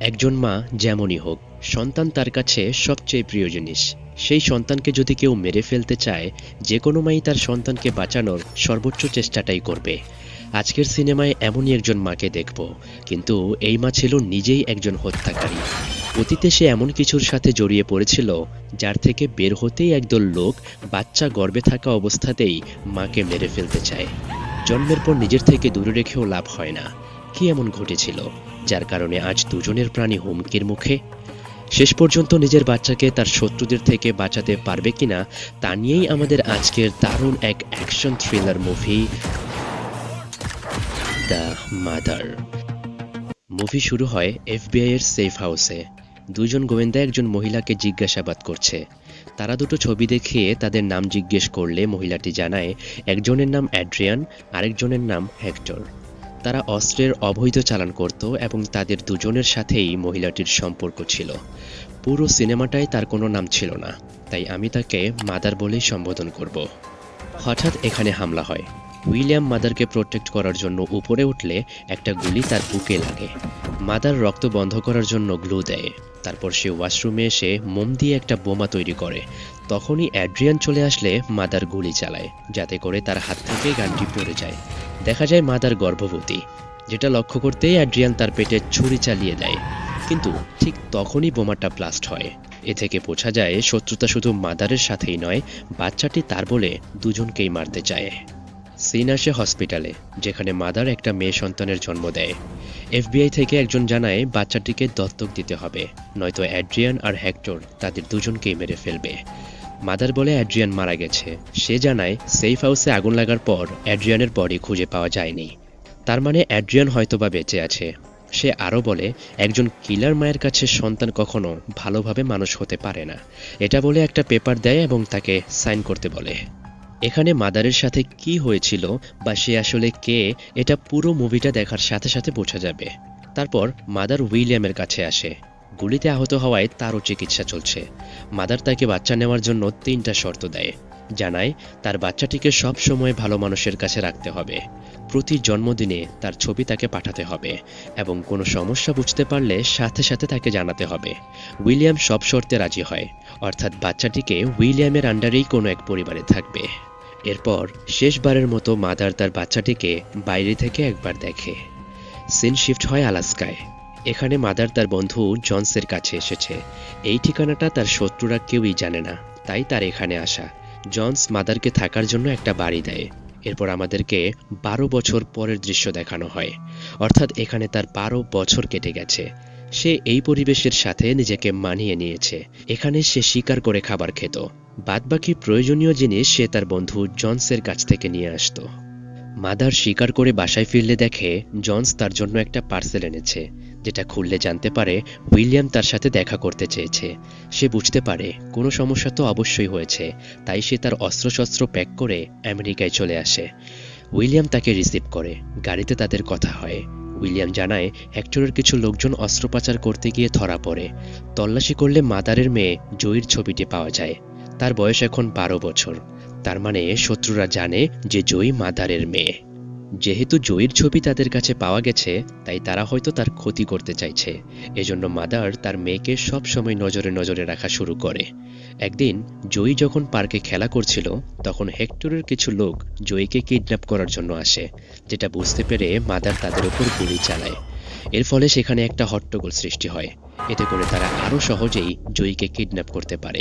একজন মা যেমনই হোক, সন্তান তার কাছে সবচেয়ে প্রিয় জিনিস। সেই সন্তানকে যদি কেউ মেরে ফেলতে চায়, যে কোনো মাই তার সন্তানকে বাঁচানোর সর্বোচ্চ চেষ্টাটাই করবে। আজকের সিনেমায় এমনই একজন মাকে দেখব, কিন্তু এই মা ছিল নিজেই একজন হত্যাকারী। অতীতে সে এমন কিছুর সাথে জড়িয়ে পড়েছিল, যার থেকে বের হতেই একদল লোক বাচ্চা গর্বে থাকা অবস্থাতেই মাকে মেরে ফেলতে চায়। জন্মের পর নিজের থেকে দূরে রেখেও লাভ হয় না। কি এমন ঘটেছিল, যার কারণে আজ দুজনের প্রাণী হুমকির মুখে? শেষ পর্যন্ত নিজের বাচ্চাকে তার শত্রুদের থেকে বাঁচাতে পারবে কিনা, তা নিয়েই আমাদের আজকের দারুণ এক action thriller movie, the mother. Movie শুরু হয় এফবিআই এর সেফ হাউসে। দুজন গোয়েন্দা একজন মহিলাকে জিজ্ঞাসাবাদ করছে। তারা দুটো ছবি দেখিয়ে তাদের নাম জিজ্ঞেস করলে মহিলাটি জানায়, একজনের নাম অ্যাড্রিয়ান, আরেকজনের নাম হেক্টর। তারা অস্ত্রের অবৈধ চালান করত এবং তাদের দুজনের সাথেই মহিলাটির সম্পর্ক ছিল। পুরো সিনেমাটায় তার কোনো নাম ছিল না, তাই আমি তাকে মাদার বলেই সম্বোধন করব। হঠাৎ এখানে হামলা হয়। উইলিয়াম মাদারকে প্রোটেক্ট করার জন্য উপরে উঠলে একটা গুলি তার বুকে লাগে। মাদার রক্ত বন্ধ করার জন্য গ্লু দেয়। তারপর সে ওয়াশরুমে এসে মোম দিয়ে একটা বোমা তৈরি করে। তখনই অ্যাড্রিয়ান চলে আসলে মাদার গুলি চালায়, যাতে করে তার হাত থেকে গানটি পড়ে যায়। দেখা যায় মাদার গর্ভবতী, যেটা লক্ষ্য করতেই অ্যাড্রিয়ান তার পেটে ছুরি চালিয়ে দেয়। কিন্তু ঠিক তখনই বোমাটা ব্লাস্ট হয়। এ থেকে বোঝা যায় শত্রুতা শুধু মাদারের সাথেই নয়, বাচ্চাটি তার বলে দুজনকেই মারতে চায়। সিন আসে হসপিটালে, যেখানে মাদার একটা মেয়ে সন্তানের জন্ম দেয়। এফবিআই থেকে একজন জানায় বাচ্চাটিকে দত্তক দিতে হবে, নয়তো অ্যাড্রিয়ান আর হেক্টর তাদের দুজনকেই মেরে ফেলবে। মাদার বলে অ্যাড্রিয়ান মারা গেছে। সে জানায়, সেফ হাউসে আগুন লাগার পর অ্যাড্রিয়ানের বডি খুঁজে পাওয়া যায়নি। তার মানে অ্যাড্রিয়ান হয়তোবা বেঁচে আছে। সে আরও বলে, একজন কিলার মায়ের কাছে সন্তান কখনো ভালোভাবে মানুষ হতে পারে না। এটা বলে একটা পেপার দেয় এবং তাকে সাইন করতে বলে। এখানে মাদারের সাথে কি হয়েছিল বা সে আসলে কে, এটা পুরো মুভিটা দেখার সাথে সাথে বোঝা যাবে। তারপর মাদার উইলিয়ামের কাছে আসে। গুলিতে আহত হওয়ায় তারও চিকিৎসা চলছে। মাদার তাকে বাচ্চা নেওয়ার জন্য তিনটা শর্ত দেয়। জানায়, তার বাচ্চাটিকে সব সময় ভালো মানুষের কাছে রাখতে হবে। প্রতি জন্মদিনে তার ছবি তাকে পাঠাতে হবে এবং কোনো সমস্যা বুঝতে পারলে সাথে সাথে তাকে জানাতে হবে। উইলিয়াম সব শর্তে রাজি হয়, অর্থাৎ বাচ্চাটিকে উইলিয়ামের আন্ডারেই কোনো এক পরিবারে থাকবে। এরপর শেষবারের মতো মাদার তার বাচ্চাটিকে বাইরে থেকে একবার দেখে। সিন শিফট হয় আলাস্কায়। এখানে মাদার তার বন্ধু জনসের কাছে এসেছে। এই ঠিকানাটা তার শত্রুরা কেউই জানে না, তাই তার এখানে আসা। জনস মাদারকে থাকার জন্য একটা বাড়ি দেয়। এরপর আমাদেরকে বারো বছর পরের দৃশ্য দেখানো হয়। অর্থাৎ এখানে তার বারো বছর কেটে গেছে। সে এই পরিবেশের সাথে নিজেকে মানিয়ে নিয়েছে। এখানে সে শিকার করে খাবার খেত। বাদবাকি প্রয়োজনীয় জিনিস সে তার বন্ধু জনসের কাছ থেকে নিয়ে আসতো। মাদার শিকার করে বাসায় ফিরলে দেখে জনস তার জন্য একটা পার্সেল এনেছে, যেটা খুললে জানতে পারে উইলিয়াম তার সাথে দেখা করতে চেয়েছে। সে বুঝতে পারে কোনো সমস্যা তো অবশ্যই হয়েছে, তাই সে তার অস্ত্রশস্ত্র প্যাক করে আমেরিকায় চলে আসে। উইলিয়াম তাকে রিসিভ করে, গাড়িতে তাদের কথা হয়। উইলিয়াম জানায়, হেক্টরের কিছু লোকজন অস্ত্র পাচার করতে গিয়ে ধরা পড়ে। তল্লাশি করলে মাদারের মেয়ে জয়ীর ছবিটি পাওয়া যায়। তার বয়স এখন বারো বছর। তার মানে শত্রুরা জানে যে জয়ী মাদারের মেয়ে। যেহেতু জয়ীর ছবি তাদের কাছে পাওয়া গেছে, তাই তারা হয়তো তার ক্ষতি করতে চাইছে। এজন্য মাদার তার মেয়েকে সব সময় নজরে নজরে রাখা শুরু করে। একদিন জয়ী যখন পার্কে খেলা করছিল, তখন হেক্টরের কিছু লোক জয়ীকে কিডন্যাপ করার জন্য আসে, যেটা বুঝতে পেরে মাদার তাদের উপর গুলি চালায়। এর ফলে সেখানে একটা হট্টগোল সৃষ্টি হয়। এতে করে তারা আরও সহজেই জয়ীকে কিডন্যাপ করতে পারে।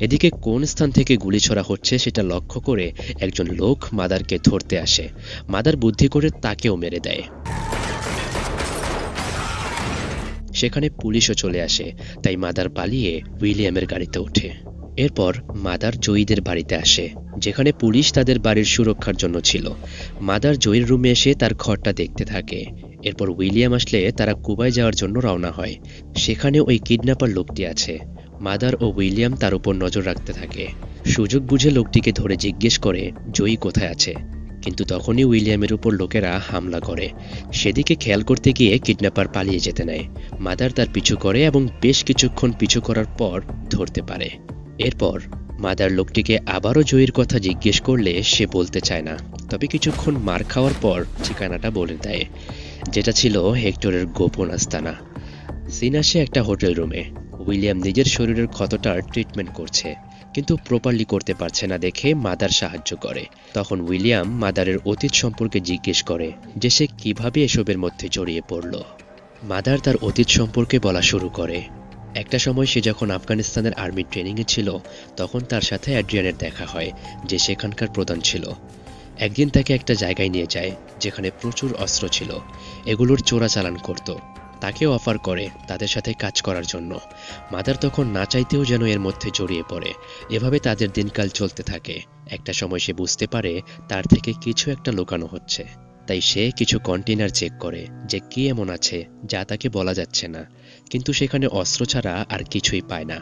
এদিকে কোন স্থান থেকে গুলি ছড়া হচ্ছে সেটা লক্ষ্য করে একজন লোক মাদারকে ধরতে আসে। মাদার বুদ্ধি করে তাকেও মেরে দেয়। সেখানে পুলিশও চলে আসে, তাই মাদার পালিয়ে উইলিয়ামের গাড়িতে ওঠে। এরপর মাদার জয়ীদের বাড়িতে আসে, যেখানে পুলিশ তাদের বাড়ির সুরক্ষার জন্য ছিল। মাদার জয়ীর রুমে এসে তার ঘরটা দেখতে থাকে। এরপর উইলিয়াম আসলে তারা কুবায় যাওয়ার জন্য রওনা হয়। সেখানে ওই কিডন্যাপার লোকটি আছে। মাদার ও উইলিয়াম তার উপর নজর রাখতে থাকে। সুযোগ বুঝে লোকটিকে ধরে জিজ্ঞেস করে, জয়ী কোথায় আছে? কিন্তু তখনই উইলিয়ামের উপর লোকেরা হামলা করে। সেদিকে খেয়াল করতে গিয়ে কিডন্যাপার পালিয়ে যেতে নেয়। মাদার তার পিছু করে এবং বেশ কিছুক্ষণ পিছু করার পর ধরতে পারে। এরপর মাদার লোকটিকে আবারও জয়ীর কথা জিজ্ঞেস করলে সে বলতে চায় না। তবে কিছুক্ষণ মার খাওয়ার পর ঠিকানাটা বলে দেয়, যেটা ছিল হেক্টরের গোপন আস্তানা। সিন আসে একটা হোটেল রুমে। উইলিয়াম নিজের শরীরের ক্ষতটার ট্রিটমেন্ট করছে, কিন্তু প্রপারলি করতে পারছে না দেখে মাদার সাহায্য করে। তখন উইলিয়াম মাদারের অতীত সম্পর্কে জিজ্ঞেস করে যে সে কীভাবে এসবের মধ্যে জড়িয়ে পড়ল। মাদার তার অতীত সম্পর্কে বলা শুরু করে। একটা সময় সে যখন আফগানিস্তানের আর্মি ট্রেনিংয়ে ছিল, তখন তার সাথে অ্যাড্রিয়ানের দেখা হয়, যে সেখানকার প্রধান ছিল। একদিন তাকে একটা জায়গায় নিয়ে যায়, যেখানে প্রচুর অস্ত্র ছিল। এগুলোর চোরাচালান করত। তাকে অফার করে তাদের সাথে কাজ করার জন্য। মাদার তখন না চাইতেও যেন এর মধ্যে জড়িয়ে পড়ে। এভাবে তাদের দিনকাল চলতে থাকে। একটা সময় সে বুঝতে পারে তার থেকে কিছু একটা লুকানো হচ্ছে। তাই সে কিছু কন্টেনার চেক করে, যে কি এমন আছে, যা তাকে বলা যাচ্ছে না। কিন্তু সেখানে অস্ত্র ছাড়া আর কিছুই পায় না।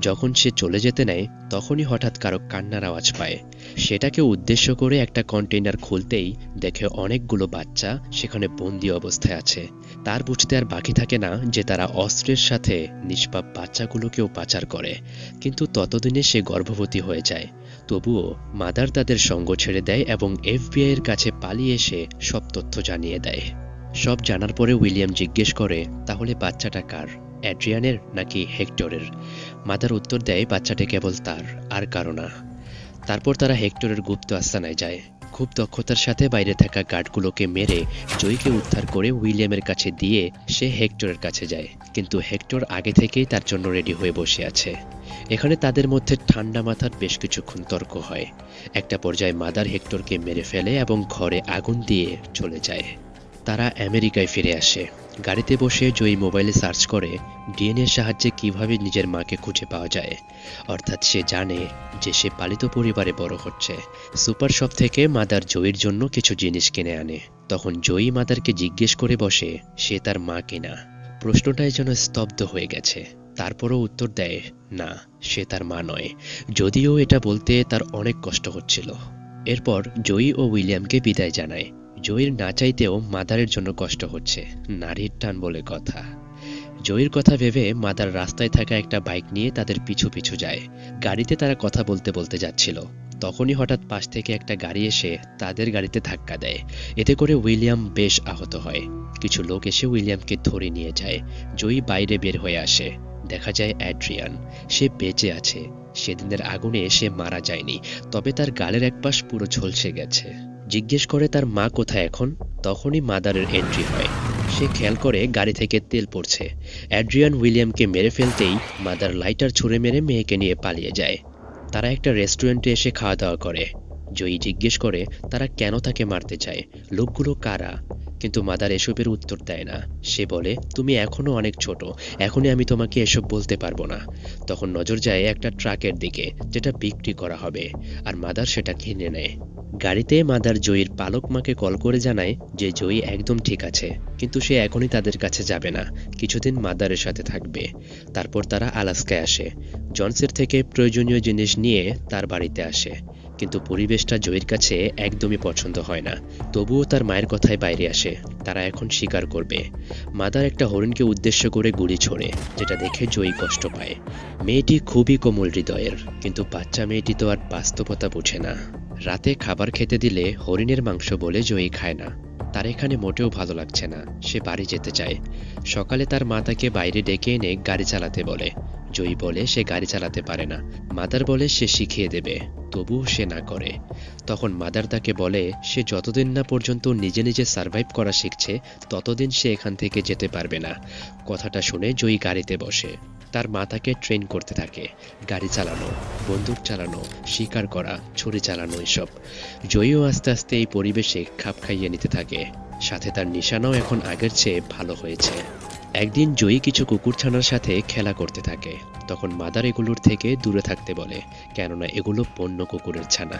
যখন সে চলে যেতে নেয়, তখনই হঠাৎ কারও কান্নার আওয়াজ পায়। সেটাকে উদ্দেশ্য করে একটা কন্টেইনার খুলতেই দেখে অনেকগুলো বাচ্চা সেখানে বন্দি অবস্থায় আছে। তার বুঝতে আর বাকি থাকে না যে তারা অস্ত্রের সাথে নিষ্পাপ বাচ্চাগুলোকেও পাচার করে। কিন্তু ততদিনে সে গর্ভবতী হয়ে যায়। তবুও মাদার তাদের সঙ্গ ছেড়ে দেয় এবং এফবিআই এর কাছে পালিয়ে এসে সব তথ্য জানিয়ে দেয়। সব জানার পরে উইলিয়াম জিজ্ঞেস করে, তাহলে বাচ্চাটা কার? অ্যাড্রিয়ানের নাকি হেক্টরের? মাদার উত্তর দেয়, বাচ্চাটা কেবল তার, আর কারও না। তারপর তারা হেক্টরের গুপ্ত আস্তানায় যায়। খুব দক্ষতার সাথে বাইরে থাকা গার্ডগুলোকে মেরে জয়ীকে উদ্ধার করে উইলিয়ামের কাছে দিয়ে সে হেক্টরের কাছে যায়। কিন্তু হেক্টর আগে থেকেই তার জন্য রেডি হয়ে বসে আছে। এখানে তাদের মধ্যে ঠান্ডা মাথার বেশ কিছুক্ষণ তর্ক হয়। একটা পর্যায়ে মাদার হেক্টরকে মেরে ফেলে এবং ঘরে আগুন দিয়ে চলে যায়। তারা আমেরিকায় ফিরে আসে। গাড়িতে বসে জয়ী মোবাইলে সার্চ করে ডিএনএর সাহায্যে কীভাবে নিজের মাকে খুঁজে পাওয়া যায়। অর্থাৎ সে জানে যে সে পালিত পরিবারে বড় হচ্ছে। সুপার শপ থেকে মাদার জয়ীর জন্য কিছু জিনিস কিনে আনে। তখন জয়ী মাদারকে জিজ্ঞেস করে বসে, সে তার মা কিনা? প্রশ্নটাই যেন স্তব্ধ হয়ে গেছে। তারপরও উত্তর দেয়, না, সে তার মা নয়। যদিও এটা বলতে তার অনেক কষ্ট হচ্ছিল। এরপর জয়ী ও উইলিয়ামকে বিদায় জানায়। জয়ীর না চাইতেও মাদারের জন্য কষ্ট হচ্ছে, নারীর টান বলে কথা। জয়ীর কথা ভেবে মাদার রাস্তায় থাকা একটা বাইক নিয়ে তাদের পিছু পিছু যায়। গাড়িতে তারা কথা বলতে বলতে যাচ্ছিল। তখনই হঠাৎ পাশ থেকে একটা গাড়ি এসে তাদের গাড়িতে ধাক্কা দেয়। এতে করে উইলিয়াম বেশ আহত হয়। কিছু লোক এসে উইলিয়ামকে ধরে নিয়ে যায়। জয়ী বাইরে বের হয়ে আসে। দেখা যায় অ্যাড্রিয়ান, সে বেঁচে আছে। সেদিনের আগুনে সে মারা যায়নি, তবে তার গালের একপাশ পুরো ঝলসে গেছে। জিজ্ঞেস করে তার মা কোথায় এখন? তখনই মাদারের এন্ট্রি হয়। সে খেয়াল করে গাড়ি থেকে তেল পড়ছে। অ্যাড্রিয়ান উইলিয়ামকে মেরে ফেলতেই মাদার লাইটার ছুঁড়ে মেরে মেয়েকে নিয়ে পালিয়ে যায়। তারা একটা রেস্টুরেন্টে এসে খাওয়া দাওয়া করে। জয়ী জিজ্ঞেস করে, তারা কেন তাকে মারতে চায়? লোকগুলো কারা? কিন্তু মাদার এসবের উত্তর দেয় না। সে বলে, তুমি এখনও অনেক ছোট, এখনই আমি তোমাকে এসব বলতে পারব না। তখন নজর যায় একটা ট্রাকের দিকে, যেটা বিক্রি করা হবে, আর মাদার সেটা কিনে নেয়। গাড়িতে মাদার জয়ীর পালক মাকে কল করে জানায় যে জয়ী একদম ঠিক আছে, কিন্তু সে এখনই তাদের কাছে যাবে না। কিছুদিন মাদারের সাথে থাকবে। তারপর তারা আলাস্কায় আসে। জনসের থেকে প্রয়োজনীয় জিনিস নিয়ে তার বাড়িতে আসে। কিন্তু পরিবেশটা জয়ীর কাছে একদমই পছন্দ হয় না। তবুও তার মায়ের কথায় বাইরে আসে, তারা এখন স্বীকার করবে। মাদার একটা হরিণকে উদ্দেশ্য করে গুলি ছোড়ে, যেটা দেখে জয়ী কষ্ট পায়। মেয়েটি খুবই কোমল হৃদয়ের, কিন্তু বাচ্চা মেয়েটি তো আর বাস্তবতা বোঝে না। রাতে খাবার খেতে দিলে হরিণের মাংস বলে জয়ী খায় না। তার এখানে মোটেও ভালো লাগছে না, সে বাড়ি যেতে চায়। সকালে তার মা তাকে বাইরে ডেকে এনে গাড়ি চালাতে বলে। জয়ী বলে সে গাড়ি চালাতে পারে না। মাদার বলে সে শিখিয়ে দেবে। তবুও সে না করে। তখন মাদার তাকে বলে, সে যতদিন না পর্যন্ত নিজে নিজে সার্ভাইভ করা শিখছে, ততদিন সে এখান থেকে যেতে পারবে না। কথাটা শুনে জয়ী গাড়িতে বসে। তার মা তাকে ট্রেন করতে থাকে। গাড়ি চালানো, বন্দুক চালানো, শিকার করা, ছুরি চালানো এসব। জয়ীও আস্তে আস্তে এই পরিবেশে খাপ খাইয়ে নিতে থাকে। সাথে তার নিশানাও এখন আগের চেয়ে ভালো হয়েছে। একদিন জয়ী কিছু কুকুরছানার সাথে খেলা করতে থাকে। তখন মাদার এগুলোর থেকে দূরে থাকতে বলে, কেননা এগুলো বন্য কুকুরের ছানা।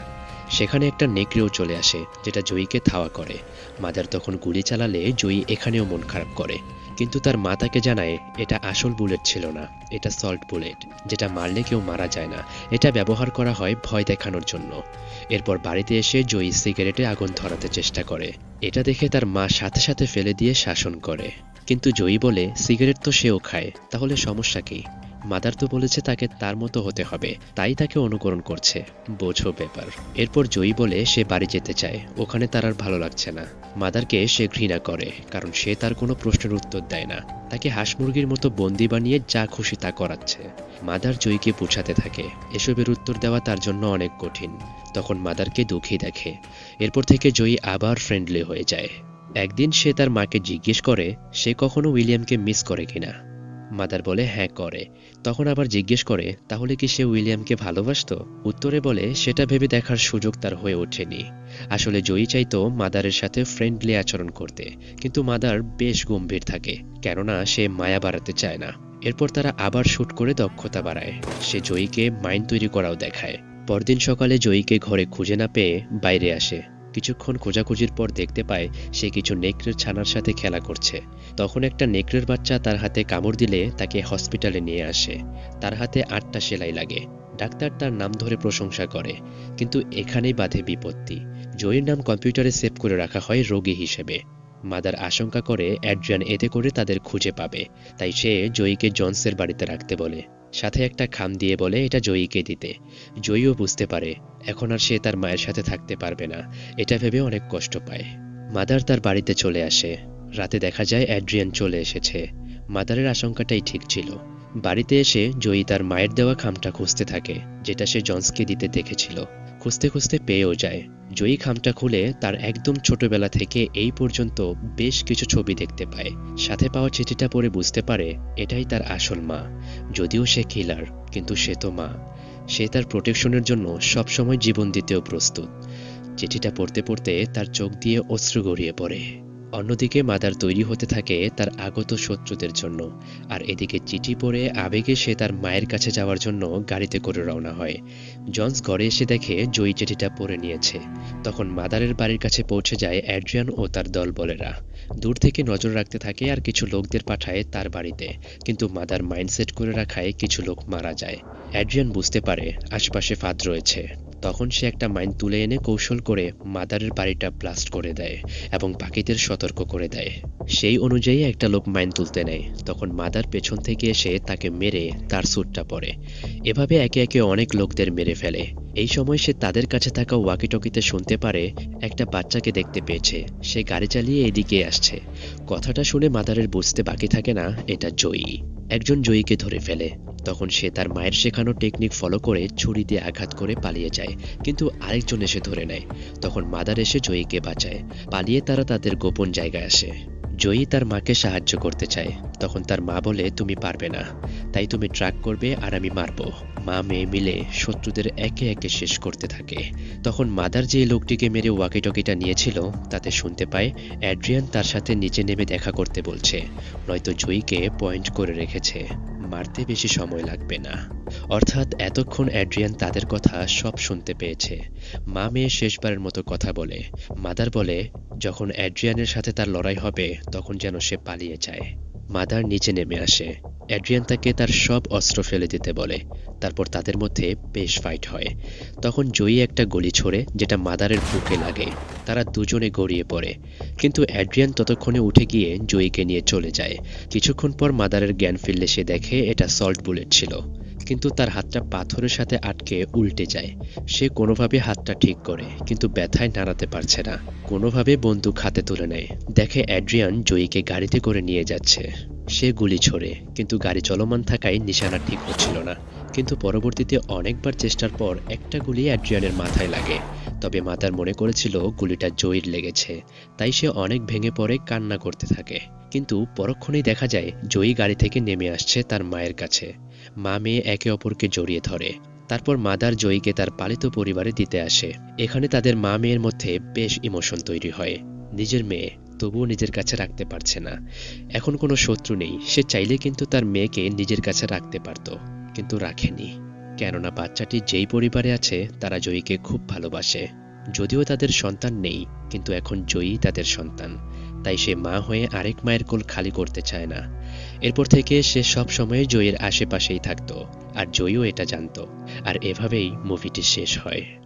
সেখানে একটা নেকড়েও চলে আসে, যেটা জয়ীকে থাওয়া করে। মাদার তখন গুলি চালালে জয়ী এখানেও মন খারাপ করে। কিন্তু তার মাতাকে জানায়, এটা আসল বুলেট ছিল না, এটা সল্ট বুলেট, যেটা মারলে কেউ মারা যায় না। এটা ব্যবহার করা হয় ভয় দেখানোর জন্য। এরপর বাড়িতে এসে জয়ী সিগারেটে আগুন ধরাতে চেষ্টা করে। এটা দেখে তার মা সাথে সাথে ফেলে দিয়ে শাসন করে। কিন্তু জয়ী বলে সিগারেট তো সেও খায়, তাহলে সমস্যা কি? মাদার তো বলেছে তাকে তার মতো হতে হবে, তাই তাকে অনুকরণ করছে, বোঝো ব্যাপার। এরপর জয়ী বলে সে বাড়ি যেতে চায়, ওখানে তার আর ভালো লাগছে না। মাদারকে সে ঘৃণা করে, কারণ সে তার কোনো প্রশ্নের উত্তর দেয় না। তাকে হাঁস মুরগির মতো বন্দি বানিয়ে যা খুশি তা করাচ্ছে। মাদার জয়ীকে পুছাতে থাকে, এসবের উত্তর দেওয়া তার জন্য অনেক কঠিন। তখন মাদারকে দুঃখী দেখে। এরপর থেকে জয়ী আবার ফ্রেন্ডলি হয়ে যায়। একদিন সে তার মাকে জিজ্ঞেস করে, সে কখনো উইলিয়ামকে মিস করে কিনা মাদার বলে হ্যাঁ করে। তখন আবার জিজ্ঞেস করে, তাহলে কি সে উইলিয়ামকে ভালোবাসতো? উত্তরে বলে, সেটা ভেবে দেখার সুযোগ তার হয়ে ওঠেনি। আসলে জয়ী চাইতো মাদারের সাথে ফ্রেন্ডলি আচরণ করতে, কিন্তু মাদার বেশ গম্ভীর থাকে, কেননা সে মায়া বাড়াতে চায় না। এরপর তারা আবার শুট করে দক্ষতা বাড়ায়। সে জয়ীকে মাইন্ড তৈরি করাও দেখায়। পরদিন সকালে জয়ীকে ঘরে খুঁজে না পেয়ে বাইরে আসে। কিছুক্ষণ খোঁজাখুঁজির পর দেখতে পায় সে কিছু নেকড়ের ছানার সাথে খেলা করছে। তখন একটা নেকড়ের বাচ্চা তার হাতে কামড় দিলে তাকে হসপিটালে নিয়ে আসে। তার হাতে আটটা সেলাই লাগে। ডাক্তার তার নাম ধরে প্রশংসা করে, কিন্তু এখানেই বাধে বিপত্তি। জয়ীর নাম কম্পিউটারে সেভ করে রাখা হয় রোগী হিসেবে। মাদার আশঙ্কা করে অ্যাড্রিয়ান এতে করে তাদের খুঁজে পাবে। তাই সে জয়ীকে জনসের বাড়িতে রাখতে বলে। সাথে একটা খাম দিয়ে বলে, এটা জয়ীকে দিতে। জয়ীও বুঝতে পারে, এখন আর সে তার মায়ের সাথে থাকতে পারবে না। এটা ভেবে অনেক কষ্ট পায়। মাদার তার বাড়িতে চলে আসে। রাতে দেখা যায় অ্যাড্রিয়ান চলে এসেছে। মাদারের আশঙ্কাটাই ঠিক ছিল। বাড়িতে এসে জয়ী তার মায়ের দেওয়া খামটা খুঁজতে থাকে, যেটা সে জন্সকে দিতে দেখেছিল। খুঁজতে খুঁজতে পেয়েও যায়। জয়ী খামটা খুলে তার একদম ছোটবেলা থেকে এই পর্যন্ত বেশ কিছু ছবি দেখতে পায়। সাথে পাওয়া চিঠিটা পড়ে বুঝতে পারে, এটাই তার আসল মা। যদিও সে কিলার কিন্তু সে তো মা। সে তার প্রোটেকশনের জন্য সবসময় জীবন দিতেও প্রস্তুত। চিঠিটা পড়তে পড়তে তার চোখ দিয়ে অশ্রু গড়িয়ে পড়ে। অন্যদিকে মাদার তৈরি হতে থাকে তার আগত শত্রুদের জন্য। আর এদিকে চিঠি পড়ে আবেগে সে তার মায়ের কাছে যাওয়ার জন্য গাড়িতে করে রওনা হয়। জন্স ঘরে এসে দেখে জয়ী চিঠিটা পড়ে নিয়েছে। তখন মাদারের বাড়ির কাছে পৌঁছে যায় অ্যাড্রিয়ান ও তার দলবলেরা। দূর থেকে নজর রাখতে থাকে আর কিছু লোকদের পাঠায় তার বাড়িতে। কিন্তু মাদার মাইন্ডসেট করে রাখায় কিছু লোক মারা যায়। অ্যাড্রিয়ান বুঝতে পারে আশপাশে ফাঁদ রয়েছে। তখন সে একটা মাইন তুলে এনে কৌশল করে মাদারের বাড়িটা ব্লাস্ট করে দেয় এবং বাকিদের সতর্ক করে দেয়। সেই অনুযায়ী একটা লোক মাইন তুলতে নেয়। তখন মাদার পেছন থেকে এসে তাকে মেরে তার স্যুটটা পরে। এভাবে একে একে অনেক লোকদের মেরে ফেলে। এই সময় সে তাদের কাছে থাকা ওয়াকিটকিতে শুনতে পারে, একটা বাচ্চাকে দেখতে পেয়েছে। সে গাড়ি চালিয়ে এদিকে আসছে। কথাটা শুনে মাদারের বুঝতে বাকি থাকে না, এটা জয়ী। একজন জয়ীকে ধরে ফেলে। তখন সে তার মায়ের শেখানো টেকনিক ফলো করে ছুরি দিয়ে আঘাত করে পালিয়ে যায়, কিন্তু আরেকজন এসে ধরে নেয়। তখন মাদার এসে জয়ীকে বাঁচায়। পালিয়ে তারা তাদের গোপন জায়গায় আসে। জয়ী তার মাকে সাহায্য করতে চায়। তখন তার মা বলে, তুমি পারবে না। তাই তুমি ট্রাক করবে আর আমি মারবো। মা মেয়ে মিলে শত্রুদের একে একে শেষ করতে থাকে। তখন মাদার যে লোকটিকে মেরে ওয়াকিটকিটা নিয়েছিল, তাতে শুনতে পায়, অ্যাড্রিয়ান তার সাথে নিচে নেমে দেখা করতে বলছে। নয়তো জয়ীকে পয়েন্ট করে রেখেছে। মারতে বেশি সময় লাগবে না। অর্থাৎ এতক্ষণ অ্যাড্রিয়ান তাদের কথা সব শুনতে পেয়েছে। মা মেয়ে শেষবারের মতো কথা বলে। মাদার বলে, যখন অ্যাড্রিয়ানের সাথে তার লড়াই হবে, তখন যেন সে পালিয়ে যায়। মাদার নিচে নেমে আসে। অ্যাড্রিয়ান তাকে তার সব অস্ত্র ফেলে দিতে বলে। তারপর তাদের মধ্যে বেশ ফাইট হয়। তখন জয়ী একটা গলি ছোড়ে, যেটা মাদারের বুকে লাগে। তারা দুজনে গড়িয়ে পড়ে। কিন্তু অ্যাড্রিয়ান ততক্ষণে উঠে গিয়ে জয়ীকে নিয়ে চলে যায়। কিছুক্ষণ পর মাদারের জ্ঞান ফিরলে সে দেখে এটা সল্ট বুলেট ছিল। কিন্তু তার হাতটা পাথরের সাথে আটকে উল্টে যায়। সে কোনোভাবে হাতটা ঠিক করে, কিন্তু ব্যথায় নাড়াতে পারছে না। কোনোভাবে বন্দুক হাতে তুলে নেয়। দেখে অ্যাড্রিয়ান জয়ীকে গাড়িতে করে নিয়ে যাচ্ছে। সে গুলি ছোড়ে, কিন্তু গাড়ি চলমান থাকায় নিশানা ঠিক হচ্ছিল না। কিন্তু পরবর্তীতে অনেকবার চেষ্টার পর একটা গুলি অ্যাড্রিয়ানের মাথায় লাগে। তবে মাতার মনে করেছিল গুলিটা জয়ীর লেগেছে। তাই সে অনেক ভেঙে পড়ে কান্না করতে থাকে। কিন্তু পরক্ষণেই দেখা যায়, জয়ী গাড়ি থেকে নেমে আসছে তার মায়ের কাছে। মা মেয়ে একে অপরকে জড়িয়ে ধরে। তারপর মাদার জয়ীকে তার পালিত পরিবারে দিতে আসে। এখানে তাদের মা মেয়ের মধ্যে বেশ ইমোশন তৈরি হয়। নিজের মেয়ে তবুও নিজের কাছে রাখতে পারছে না। এখন কোনো শত্রু নেই। সে চাইলে কিন্তু তার মেয়েকে নিজের কাছে রাখতে পারত, কিন্তু রাখেনি। কেননা বাচ্চাটি যেই পরিবারে আছে, তারা জয়ীকে খুব ভালোবাসে। যদিও তাদের সন্তান নেই, কিন্তু এখন জয়ী তাদের সন্তান। তাই সে মা হয়ে আরেক মায়ের কোল খালি করতে চায় না। এরপর থেকে সে সব সময় জয়ের আশেপাশেই থাকতো, আর জয়ও এটা জানত। আর এভাবেই মুভিটি শেষ হয়।